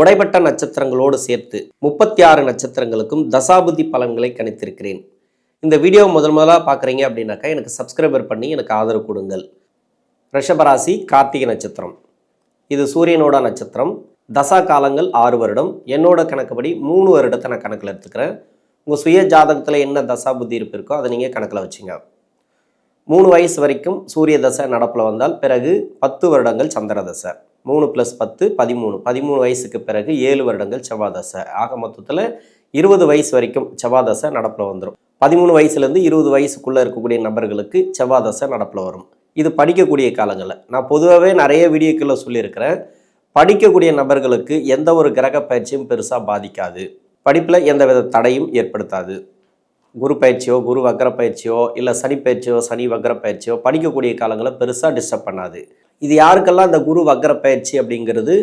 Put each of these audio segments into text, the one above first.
உடைப்பட்ட நட்சத்திரங்களோடு சேர்த்து முப்பத்தி ஆறு நட்சத்திரங்களுக்கும் தசாபுதி பலன்களை கணித்திருக்கிறேன். இந்த வீடியோ முதல் முதலாக பார்க்குறீங்க அப்படின்னாக்கா எனக்கு சப்ஸ்கிரைபர் பண்ணி எனக்கு ஆதரவு கொடுங்கள். ரிஷபராசி கார்த்திகை நட்சத்திரம். இது சூரியனோட நட்சத்திரம். தசா காலங்கள் ஆறு வருடம். என்னோட கணக்குப்படி மூணு வருடத்தை நான் கணக்கில் எடுத்துக்கிறேன். உங்கள் சுய ஜாதகத்தில் என்ன தசா புத்தி இருப்பு இருக்கோ அதை நீங்கள் கணக்கில் வச்சுங்க. மூணு வயசு வரைக்கும் சூரிய தசை நடப்பில் வந்தால் பிறகு பத்து வருடங்கள் சந்திர தசை. மூணு ப்ளஸ் பத்து பதிமூணு. பதிமூணு வயசுக்கு பிறகு ஏழு வருடங்கள் செவ்வாதசை. ஆக மொத்தத்தில் இருபது வயசு வரைக்கும் செவ்வாதசை நடப்பில் வந்துடும் பதிமூணு வயசுலேருந்து இருபது வயசுக்குள்ளே இருக்கக்கூடிய நபர்களுக்கு செவ்வாதசை நடப்பில் வரும். இது படிக்கக்கூடிய காலங்களில். நான் பொதுவாகவே நிறைய வீடியோக்களில் சொல்லியிருக்கிறேன். படிக்கக்கூடிய நபர்களுக்கு எந்த ஒரு கிரக பயிற்சியும் பெருசாக பாதிக்காது. படிப்பில் எந்த வித தடையும் ஏற்படுத்தாது. குரு பயிற்சியோ குரு வக்கர பயிற்சியோ இல்லை சனி பயிற்சியோ சனி வக்கர பயிற்சியோ படிக்கக்கூடிய காலங்களை பெருசாக டிஸ்டர்ப் பண்ணாது. இது யாருக்கெல்லாம் இந்த குரு வக்கர பயிற்சி அப்படிங்கிறது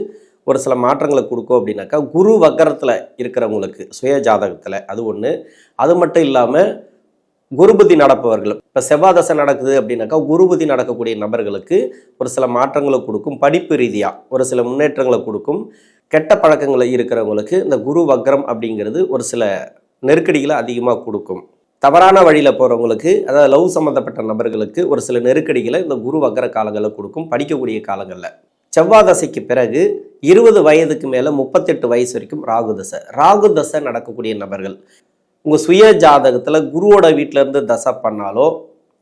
ஒரு சில மாற்றங்களை கொடுக்கும் அப்படின்னாக்கா குரு வக்கரத்தில் இருக்கிறவங்களுக்கு சுய ஜாதகத்தில் அது ஒன்று அது மட்டும் இல்லாமல் குருபதி நடப்பவர்கள் இப்போ செவ்வாதசை நடக்குது அப்படின்னாக்கா குருபதி நடக்கக்கூடிய நபர்களுக்கு ஒரு சில மாற்றங்களை கொடுக்கும். படிப்பு ரீதியாக ஒரு சில முன்னேற்றங்களை கொடுக்கும். கெட்ட பழக்கங்களை இருக்கிறவங்களுக்கு இந்த குரு வக்ரம் அப்படிங்கிறது ஒரு சில நெருக்கடிகளை அதிகமாக கொடுக்கும். தவறான வழியில் போகிறவங்களுக்கு அதாவது லவ் சம்மந்தப்பட்ட நபர்களுக்கு ஒரு சில நெருக்கடிகளை இந்த குரு வக்கர காலங்களில் கொடுக்கும் படிக்கக்கூடிய காலங்களில். செவ்வாய் தசைக்கு பிறகு இருபது வயதுக்கு மேலே முப்பத்தெட்டு வயசு வரைக்கும் ராகு தசை. ராகு தசை நடக்கக்கூடிய நபர்கள். உங்கள் சுய ஜாதகத்தில் குருவோட வீட்டில் இருந்து தசை பண்ணாலோ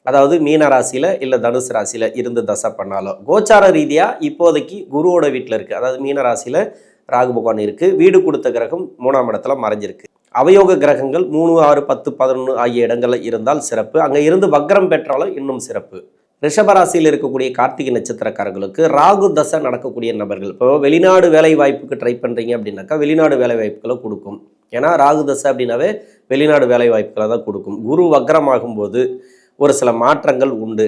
அதாவது மீன ராசியில் இல்லை தனுசு ராசியில் இருந்து தசை பண்ணாலோ கோச்சார ரீதியாக இப்போதைக்கு குருவோட வீட்டில் இருக்குது அதாவது மீன ராசியில் ராகு பகவான் இருக்குது வீடு கொடுத்த கிரகம் மூணாம் இடத்துல மறைஞ்சிருக்கு. அவயோக கிரகங்கள் மூணு ஆறு பத்து பதினொன்று ஆகிய இடங்களில் இருந்தால் சிறப்பு. அங்கே இருந்து வக்ரம் பெற்றாலும் இன்னும் சிறப்பு. ரிஷபராசியில் இருக்கக்கூடிய கார்த்திகை நட்சத்திரக்காரர்களுக்கு ராகு தசை நடக்கக்கூடிய நபர்கள். இப்போ வெளிநாடு வேலை வாய்ப்புக்கு ட்ரை பண்ணுறீங்க அப்படின்னாக்கா வெளிநாடு வேலை வாய்ப்புகளை கொடுக்கும். ஏன்னா ராகு தசை அப்படின்னாவே வெளிநாடு வேலை வாய்ப்புகளை தான் கொடுக்கும். குரு வக்ரமாகும்போது ஒரு சில மாற்றங்கள் உண்டு.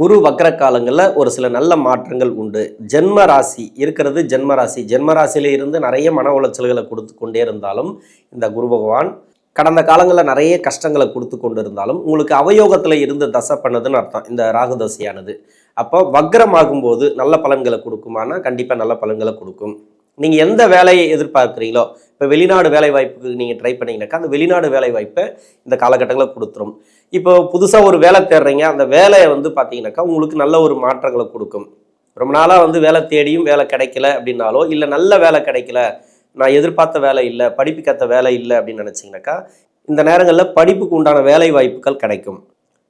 குரு வக்ர காலங்களில் ஒரு சில நல்ல மாற்றங்கள் உண்டு. ஜென்ம ராசி இருக்கிறது ஜென்ம ராசி. ஜென்ம ராசியில இருந்து நிறைய மன உளைச்சல்களை கொடுத்து கொண்டே இருந்தாலும் இந்த குரு பகவான் கடந்த காலங்களில் நிறைய கஷ்டங்களை கொடுத்து கொண்டு இருந்தாலும் உங்களுக்கு அவயோகத்தில் இருந்து தசை பண்ணதுன்னு அர்த்தம். இந்த ராகு தசையானது. அப்போ வக்ரமாகும்போது நல்ல பலன்களை கொடுக்குமானா கண்டிப்பாக நல்ல பலன்களை கொடுக்கும். நீங்கள் எந்த வேலையை எதிர்பார்க்குறீங்களோ இப்போ வெளிநாடு வேலை வாய்ப்புக்கு நீங்கள் ட்ரை பண்ணிங்கனாக்கா அந்த வெளிநாடு வேலை வாய்ப்பை இந்த காலகட்டங்களில் கொடுத்துரும். இப்போ புதுசாக ஒரு வேலை தேடுறீங்க அந்த வேலையை வந்து பார்த்தீங்கன்னாக்கா உங்களுக்கு நல்ல ஒரு மாற்றங்களை கொடுக்கும். ரொம்ப நாளாக வந்து வேலை தேடியும் வேலை கிடைக்கல அப்படின்னாலோ இல்லை நல்ல வேலை கிடைக்கல நான் எதிர்பார்த்த வேலை இல்லை படிப்புக்கேற்ற வேலை இல்லை அப்படின்னு நினச்சிங்கனாக்கா இந்த நேரங்களில் படிப்புக்கு உண்டான வேலை வாய்ப்புகள் கிடைக்கும்.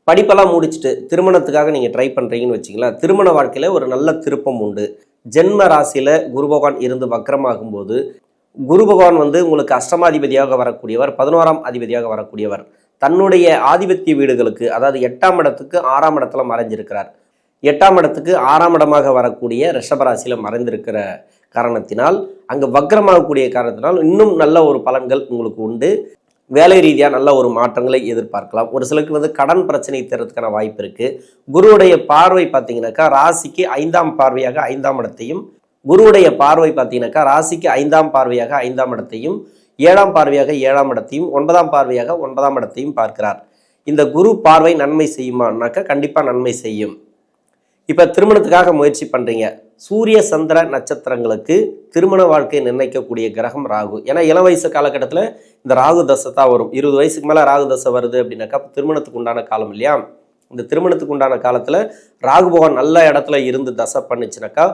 படிப்பெல்லாம் முடிச்சுட்டு திருமணத்துக்காக நீங்கள் ட்ரை பண்ணுறீங்கன்னு வச்சிங்களேன் திருமண வாழ்க்கையில் ஒரு நல்ல திருப்பம் உண்டு. ஜென்ம ராசியில் குரு பகவான் இருந்து வக்கரமாகும்போது குரு பகவான் வந்து உங்களுக்கு அஷ்டமாதிபதியாக வரக்கூடியவர் பதினோராம் அதிபதியாக வரக்கூடியவர். தன்னுடைய ஆதிபத்திய வீடுகளுக்கு அதாவது எட்டாம் இடத்துக்கு ஆறாம் இடத்துல மறைஞ்சிருக்கிறார். எட்டாம் இடத்துக்கு ஆறாம் இடமாக வரக்கூடிய ரிஷபராசியில் மறைந்திருக்கிற காரணத்தினால் அங்கே வக்ரமாகக்கூடிய காரணத்தினால் இன்னும் நல்ல ஒரு பலன்கள் உங்களுக்கு உண்டு. வேலை ரீதியாக நல்ல ஒரு மாற்றங்களை எதிர்பார்க்கலாம். ஒரு சிலருக்கு வந்து கடன் பிரச்சனை தரதுக்கான வாய்ப்பு இருக்குது குருவுடைய பார்வை பார்த்தீங்கன்னாக்கா ராசிக்கு ஐந்தாம் பார்வையாக ஐந்தாம் இடத்தையும் குருவுடைய பார்வை பார்த்தீங்கன்னாக்கா ராசிக்கு ஐந்தாம் பார்வையாக ஐந்தாம் இடத்தையும் ஏழாம் பார்வையாக ஏழாம் இடத்தையும் ஒன்பதாம் பார்வையாக ஒன்பதாம் இடத்தையும் பார்க்கிறார். இந்த குரு பார்வை நன்மை செய்யுமானாக்கா கண்டிப்பாக நன்மை செய்யும். இப்போ திருமணத்துக்காக முயற்சி பண்ணுறீங்க சூரிய சந்திர நட்சத்திரங்களுக்கு திருமண வாழ்க்கையை நிர்ணயிக்கக்கூடிய கிரகம் ராகு. ஏன்னா இளம் வயசு காலகட்டத்தில் இந்த ராகு தசை தான் வரும். இருபது வயசுக்கு மேலே ராகு தசை வருது அப்படின்னாக்கா திருமணத்துக்கு உண்டான காலம் இல்லையா? இந்த திருமணத்துக்கு உண்டான காலத்தில் ராகு பகவான் நல்ல இடத்துல இருந்து தசை பண்ணுச்சுனாக்கா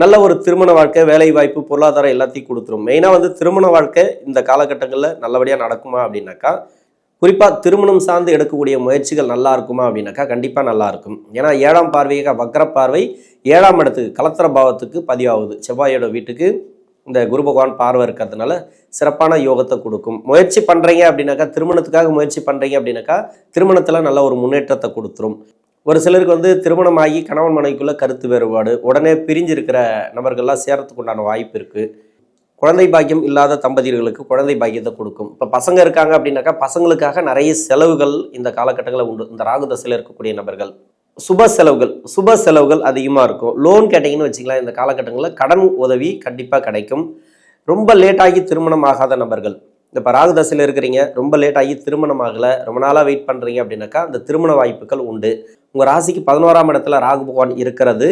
நல்ல ஒரு திருமண வாழ்க்கை வேலை வாய்ப்பு பொருளாதாரம் எல்லாத்தையும் கொடுத்துரும். மெயினாக வந்து திருமண வாழ்க்கை இந்த காலகட்டங்களில் நல்லபடியாக நடக்குமா அப்படின்னாக்கா குறிப்பாக திருமணம் சார்ந்து எடுக்கக்கூடிய முயற்சிகள் நல்லா இருக்குமா அப்படின்னாக்கா கண்டிப்பாக நல்லா இருக்கும். ஏன்னா ஏழாம் பார்வையாக வக்கர பார்வை ஏழாம் இடத்துக்கு கலத்திர பாவத்துக்கு பதிவாகுது. செவ்வாயோட வீட்டுக்கு இந்த குரு பகவான் பார்வை இருக்கிறதுனால சிறப்பான யோகத்தை கொடுக்கும். முயற்சி பண்ணுறீங்க அப்படின்னாக்கா திருமணத்துக்காக முயற்சி பண்ணுறீங்க அப்படின்னாக்கா திருமணத்தில் நல்ல ஒரு முன்னேற்றத்தை கொடுத்துரும். ஒரு சிலருக்கு வந்து திருமணமாகி கணவன் மனைவிக்குள்ள கருத்து வேறுபாடு உடனே பிரிஞ்சிருக்கிற நபர்கள்லாம் சேரத்துக்கு உண்டான வாய்ப்பு இருக்குது குழந்தை பாக்கியம் இல்லாத தம்பதியர்களுக்கு குழந்தை பாக்கியத்தை கொடுக்கும். இப்போ பசங்க இருக்காங்க அப்படின்னாக்கா பசங்களுக்காக நிறைய செலவுகள் இந்த காலகட்டங்களில் உண்டு. இந்த ராகு தசையில் இருக்கக்கூடிய நபர்கள். சுப செலவுகள் சுப செலவுகள் அதிகமாக இருக்கும். லோன் கேட்டிங்கன்னு வச்சுக்கலாம் இந்த காலகட்டங்களில் கடன் உதவி கண்டிப்பாக கிடைக்கும். ரொம்ப லேட்டாகி திருமணம் ஆகாத நபர்கள். இப்போ ராகு தசையில் இருக்கிறீங்க ரொம்ப லேட்டாகி திருமணம் ஆகலை ரொம்ப நாளாக வெயிட் பண்ணுறீங்க அப்படின்னாக்கா அந்த திருமண வாய்ப்புகள் உண்டு. உங்கள் ராசிக்கு பதினோராம் இடத்துல ராகு பகவான் இருக்கிறது.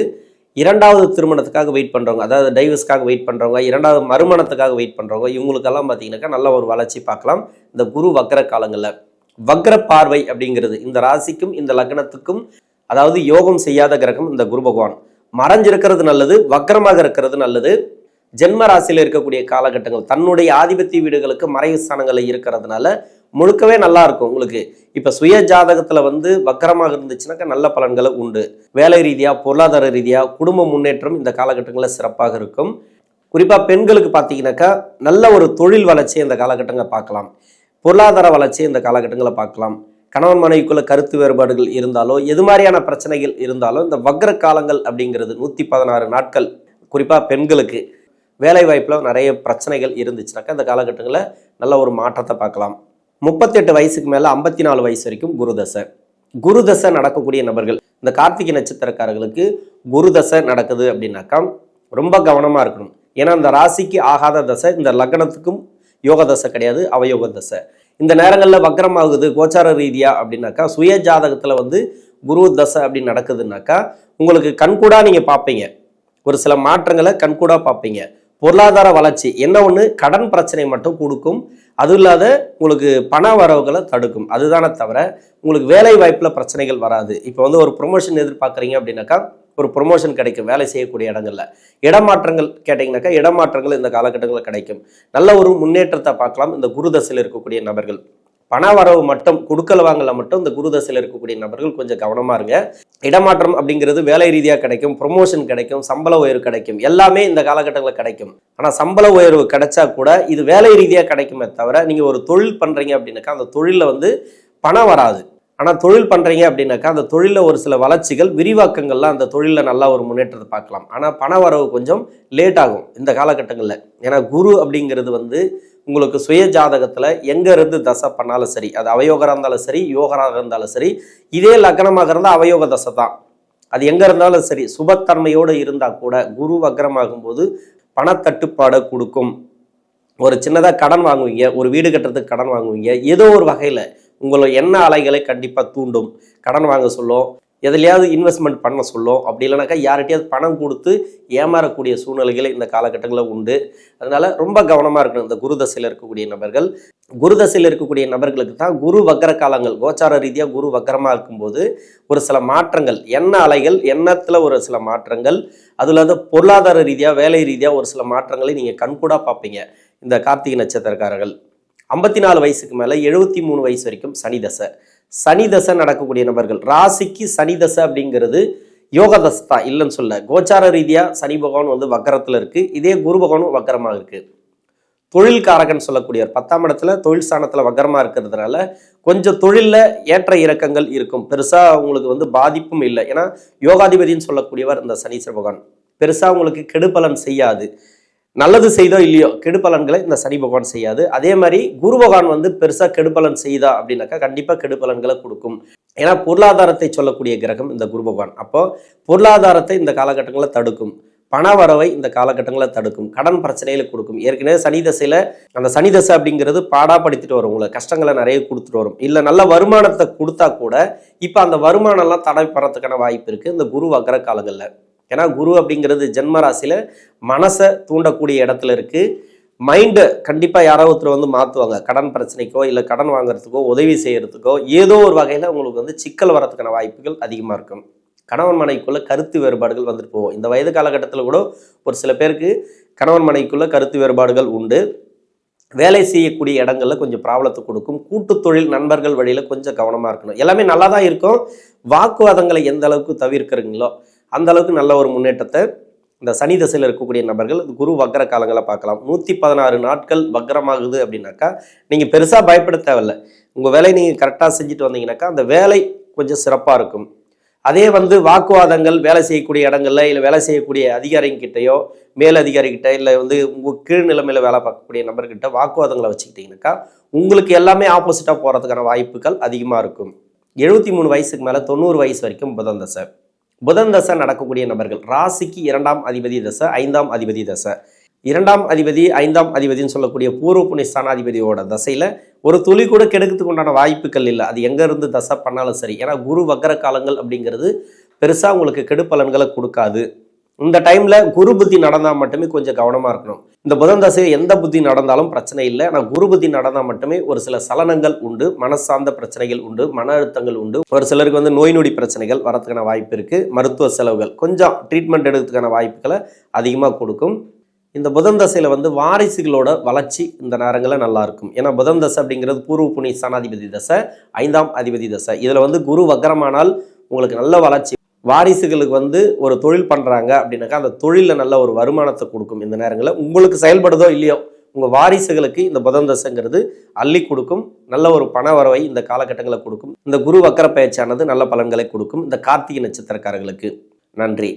இரண்டாவது திருமணத்துக்காக வெயிட் பண்ணுறவங்க அதாவது டைவர்ஸ்க்காக வெயிட் பண்ணுறவங்க இரண்டாவது மறுமணத்துக்காக வெயிட் பண்ணுறவங்க இவங்களுக்கெல்லாம் பார்த்தீங்கன்னாக்கா நல்ல ஒரு வளர்ச்சி பார்க்கலாம். இந்த குரு வக்ர காலங்களில். வக்ர பார்வை அப்படிங்கிறது இந்த ராசிக்கும் இந்த லக்னத்துக்கும் அதாவது யோகம் செய்யாத கிரகம் இந்த குரு பகவான். மறைஞ்சிருக்கிறது நல்லது வக்ரமாக இருக்கிறது நல்லது. ஜென்ம ராசியில் இருக்கக்கூடிய காலகட்டங்கள் தன்னுடைய ஆதிபத்திய வீடுகளுக்கு மறைவு ஸ்தானங்களில் இருக்கிறதுனால முழுக்கவே நல்லா இருக்கும் உங்களுக்கு. இப்போ சுய ஜாதகத்தில் வந்து வக்கரமாக இருந்துச்சுனாக்கா நல்ல பலன்களை உண்டு. வேலை ரீதியாக பொருளாதார ரீதியாக குடும்ப முன்னேற்றம் இந்த காலகட்டங்களில் சிறப்பாக இருக்கும். குறிப்பாக பெண்களுக்கு பார்த்தீங்கன்னாக்கா நல்ல ஒரு தொழில் வளர்ச்சியை இந்த காலகட்டங்களை பார்க்கலாம். பொருளாதார வளர்ச்சியை இந்த காலகட்டங்களை பார்க்கலாம். கணவன் மனைவிக்குள்ள கருத்து வேறுபாடுகள் இருந்தாலோ எது மாதிரியான பிரச்சனைகள் இருந்தாலும் இந்த வக்ர காலங்கள் அப்படிங்கிறது நூற்றி பதினாறு நாட்கள் குறிப்பாக பெண்களுக்கு வேலை வாய்ப்பில் நிறைய பிரச்சனைகள் இருந்துச்சுனாக்கா இந்த காலகட்டங்களில் நல்ல ஒரு மாற்றத்தை பார்க்கலாம். முப்பத்தெட்டு வயசுக்கு மேலே ஐம்பத்தி நாலு வயசு வரைக்கும் குருதசை. குருதசை நடக்கக்கூடிய நபர்கள் இந்த கார்த்திகை நட்சத்திரக்காரர்களுக்கு குருதசை நடக்குது அப்படின்னாக்கா ரொம்ப கவனமாக இருக்கணும். ஏன்னா அந்த ராசிக்கு ஆகாத தசை இந்த லக்னத்துக்கும் யோக தசை கிடையாது அவயோக தசை. இந்த நேரங்களில் வக்ரமாகுது கோச்சார ரீதியாக அப்படின்னாக்கா சுய ஜாதகத்தில் வந்து குரு தசை அப்படி நடக்குதுன்னாக்கா உங்களுக்கு கண்கூடாக நீங்கள் பார்ப்பீங்க. ஒரு சில மாற்றங்களை கண்கூடாக பார்ப்பீங்க. பொருளாதார வளர்ச்சி என்ன ஒன்று கடன் பிரச்சனை மட்டும் கொடுக்கும். அதுவும் இல்லாத உங்களுக்கு பண வரவுகளை தடுக்கும். அதுதானே தவிர உங்களுக்கு வேலை வாய்ப்பில் பிரச்சனைகள் வராது. இப்போ வந்து ஒரு ப்ரொமோஷன் எதிர்பார்க்குறீங்க அப்படின்னாக்கா ஒரு ப்ரொமோஷன் கிடைக்கும். வேலை செய்யக்கூடிய இடங்களில். இடமாற்றங்கள் கேட்டிங்கனாக்கா இடமாற்றங்கள் இந்த காலகட்டங்களில் கிடைக்கும். நல்ல ஒரு முன்னேற்றத்தை பார்க்கலாம். இந்த குருதசையில் இருக்கக்கூடிய நபர்கள். பண வரவு மட்டும் கொடுக்கல் வாங்கல மட்டும் இந்த குருதசையில் இருக்கக்கூடிய நபர்கள் கொஞ்சம் கவனமாக இருங்க. இடமாற்றம் அப்படிங்கிறது வேலை ரீதியாக கிடைக்கும் ப்ரொமோஷன் கிடைக்கும் சம்பள உயர்வு கிடைக்கும். எல்லாமே இந்த காலகட்டங்களில் கிடைக்கும். ஆனால் சம்பள உயர்வு கிடைச்சா கூட இது வேலை ரீதியாக கிடைக்குமே தவிர நீங்கள் ஒரு தொழில் பண்ணுறீங்க அப்படின்னாக்கா அந்த தொழிலில் வந்து பணம் வராது. ஆனால் தொழில் பண்ணுறீங்க அப்படின்னாக்கா அந்த தொழிலில் ஒரு சில வளர்ச்சிகள் விரிவாக்கங்கள்லாம் அந்த தொழிலில் நல்லா ஒரு முன்னேற்றத்தை பார்க்கலாம். ஆனால் பண வரவு கொஞ்சம் லேட் ஆகும் இந்த காலகட்டங்களில். ஏன்னா குரு அப்படிங்கிறது வந்து உங்களுக்கு சுய ஜாதகத்தில் எங்கேருந்து தசை பண்ணாலும் சரி அது அவயோகராக இருந்தாலும் சரி யோகராக இருந்தாலும் சரி இதே லக்னமாக இருந்தால் அவயோக தசை தான். அது எங்கே இருந்தாலும் சரி சுபத்தன்மையோடு இருந்தால் கூட குரு வக்ரமாகும்போது பணத்தட்டுப்பாடை கொடுக்கும். ஒரு சின்னதாக கடன் வாங்குவீங்க ஒரு வீடு கட்டுறதுக்கு கடன் வாங்குவீங்க ஏதோ ஒரு வகையில் உங்களை எண்ண அலைகளை கண்டிப்பாக தூண்டும்? கடன் வாங்க சொல்லும் எதுலையாவது இன்வெஸ்ட்மெண்ட் பண்ண சொல்லும் அப்படி இல்லைனாக்கா யார்கிட்டயாவது பணம் கொடுத்து ஏமாறக்கூடிய சூழ்நிலைகள் இந்த காலகட்டங்களில் உண்டு. அதனால ரொம்ப கவனமாக இருக்கணும். இந்த குருதசையில் இருக்கக்கூடிய நபர்கள். குருதசையில் இருக்கக்கூடிய நபர்களுக்கு தான் குரு வக்கர காலங்கள். கோச்சார ரீதியாக குரு வக்கரமாக இருக்கும்போது ஒரு சில மாற்றங்கள் எண்ண அலைகள் எண்ணத்தில் ஒரு சில மாற்றங்கள் அது இல்லாத பொருளாதார ரீதியாக வேலை ரீதியாக ஒரு சில மாற்றங்களை நீங்கள் கண்கூடாக பார்ப்பீங்க. இந்த கார்த்திகை நட்சத்திரக்காரர்கள். ஐம்பத்தி நாலு வயசுக்கு மேலே எழுபத்தி மூணு வயசு வரைக்கும் சனி தசை. சனி தசை நடக்கக்கூடிய நபர்கள் ராசிக்கு சனி தசை அப்படிங்கிறது யோக தசை தான் இல்லைன்னு சொல்ல கோச்சார ரீதியாக சனி பகவான் வந்து வக்கரத்தில் இருக்குது இதே குரு பகவானும் வக்கரமாக இருக்குது தொழில் காரகன் சொல்லக்கூடியவர் பத்தாம் இடத்துல தொழில் ஸ்தானத்தில் வக்கரமாக இருக்கிறதுனால கொஞ்சம் தொழிலில் ஏற்ற இறக்கங்கள் இருக்கும். பெருசாக உங்களுக்கு வந்து பாதிப்பும் இல்லை. ஏன்னா யோகாதிபதின்னு சொல்லக்கூடியவர் இந்த சனீஸ்வர பகவான். பெருசாக உங்களுக்கு கெடுபலன் செய்யாது. நல்லது செய்தோ இல்லையோ கெடுபலன்களை இந்த சனி பகவான் செய்யாது. அதே மாதிரி குரு பகவான் வந்து பெருசாக கெடுபலன் செய்தா அப்படின்னாக்கா கண்டிப்பாக கெடுபலன்களை கொடுக்கும். ஏன்னா பொருளாதாரத்தை சொல்லக்கூடிய கிரகம் இந்த குரு பகவான். அப்போ பொருளாதாரத்தை இந்த காலகட்டங்களில் தடுக்கும். பண வரவை இந்த காலகட்டங்களில் தடுக்கும். கடன் பிரச்சனையில கொடுக்கும். ஏற்கனவே சனி தசையில் அந்த சனி தசை அப்படிங்கிறது பாடாப்படுத்திட்டு வரும். உங்களை கஷ்டங்களை நிறைய கொடுத்துட்டு வரும். இல்லை நல்ல வருமானத்தை கொடுத்தா கூட இப்போ அந்த வருமானம்லாம் தடை பெறத்துக்கான வாய்ப்பு இருக்குது இந்த குரு வக்கர காலங்களில். ஏன்னா குரு அப்படிங்கிறது ஜென்ம ராசியில மனசை தூண்டக்கூடிய இடத்துல இருக்குது மைண்டை கண்டிப்பாக யாரோ ஒருத்தர் வந்து மாற்றுவாங்க கடன் பிரச்சனைக்கோ இல்லை கடன் வாங்குறதுக்கோ உதவி செய்கிறதுக்கோ ஏதோ ஒரு வகையில் உங்களுக்கு வந்து சிக்கல் வரதுக்கான வாய்ப்புகள் அதிகமாக இருக்கும். கணவன் மனைக்குள்ளே கருத்து வேறுபாடுகள் வந்துட்டு போவோம் இந்த வயது காலகட்டத்தில் கூட ஒரு சில பேருக்கு கணவன் மனைக்குள்ளே கருத்து வேறுபாடுகள் உண்டு. வேலை செய்யக்கூடிய இடங்களில் கொஞ்சம் ப்ராப்ளத்தை கொடுக்கும். கூட்டு தொழில் நண்பர்கள் வழியில் கொஞ்சம் கவனமாக இருக்கணும். எல்லாமே நல்லா தான் இருக்கும். வாக்குவாதங்களை எந்த அளவுக்கு தவிர்க்கிறீங்களோ அந்த அளவுக்கு நல்ல ஒரு முன்னேற்றத்தை இந்த சனி தசையில் இருக்கக்கூடிய நபர்கள் குரு வக்கர காலங்களை பார்க்கலாம். நூற்றி பதினாறு நாட்கள் வக்கரமாகுது அப்படின்னாக்கா நீங்கள் பெருசாக பயப்பட தேவையில்ல. உங்கள் வேலையை நீங்கள் கரெக்டாக செஞ்சுட்டு வந்தீங்கன்னாக்கா அந்த வேலை கொஞ்சம் சிறப்பாக இருக்கும். அதே வந்து வாக்குவாதங்கள் வேலை செய்யக்கூடிய இடங்கள்ல இல்லை வேலை செய்யக்கூடிய அதிகாரிங்கிட்டயோ மேலதிகாரிகிட்ட இல்லை வந்து உங்கள் கீழ் நிலைமையில் வேலை பார்க்கக்கூடிய நபர்கிட்ட வாக்குவாதங்களை வச்சுக்கிட்டிங்கனாக்கா உங்களுக்கு எல்லாமே ஆப்போசிட்டாக போகிறதுக்கான வாய்ப்புகள் அதிகமாக இருக்கும். எழுபத்தி மூணு வயசுக்கு மேலே தொண்ணூறு வயசு வரைக்கும் புதன் தசை. புதன் தசை நடக்கக்கூடிய நபர்கள் ராசிக்கு இரண்டாம் அதிபதி தசை ஐந்தாம் அதிபதி தசை. இரண்டாம் அதிபதி ஐந்தாம் அதிபதினு சொல்லக்கூடிய பூர்வ புண்ணிய ஸ்தானாதிபதியோட தசையில் ஒரு துளி கூட கெடுக்கிறதுக்கு உண்டான வாய்ப்புகள் இல்லை. அது எங்கேருந்து தசை பண்ணாலும் சரி. ஏன்னா குரு வக்கர காலங்கள் அப்படிங்கிறது பெருசாக உங்களுக்கு கெடுப்பலன்களை கொடுக்காது. இந்த டைம்ல குரு புத்தி நடந்தால் மட்டுமே கொஞ்சம் கவனமாக இருக்கணும். இந்த புதன் தசையில் எந்த புத்தி நடந்தாலும் பிரச்சனை இல்லை. ஆனால் குரு புத்தி நடந்தால் மட்டுமே ஒரு சில சலனங்கள் உண்டு மனசார்ந்த பிரச்சனைகள் உண்டு மன அழுத்தங்கள் உண்டு. ஒரு சிலருக்கு வந்து நோய் நொடி பிரச்சனைகள் வரதுக்கான வாய்ப்பு இருக்குது மருத்துவ செலவுகள் கொஞ்சம் ட்ரீட்மெண்ட் எடுக்கிறதுக்கான வாய்ப்புகளை அதிகமாக கொடுக்கும். இந்த புதன் தசையில் வந்து வாரிசுகளோட வளர்ச்சி இந்த நேரங்களில் நல்லா இருக்கும். ஏன்னா புதன் தசை அப்படிங்கிறது பூர்வ புனி சனாதிபதி தசை ஐந்தாம் அதிபதி தசை. இதில் வந்து குரு வக்கரமானால் உங்களுக்கு நல்ல வளர்ச்சி வாரிசுகளுக்கு வந்து ஒரு தொழில் பண்ணுறாங்க அப்படின்னாக்கா அந்த தொழிலில் நல்ல ஒரு வருமானத்தை கொடுக்கும் இந்த நேரங்களில். உங்களுக்கு செயல்படுதோ இல்லையோ உங்கள் வாரிசுகளுக்கு இந்த புதன் தசைங்கிறது அள்ளி கொடுக்கும். நல்ல ஒரு பண வரவை இந்த காலகட்டங்களை கொடுக்கும். இந்த குரு வக்கர பயிற்சியானது நல்ல பலன்களை கொடுக்கும். இந்த கார்த்திகை நட்சத்திரக்காரர்களுக்கு நன்றி.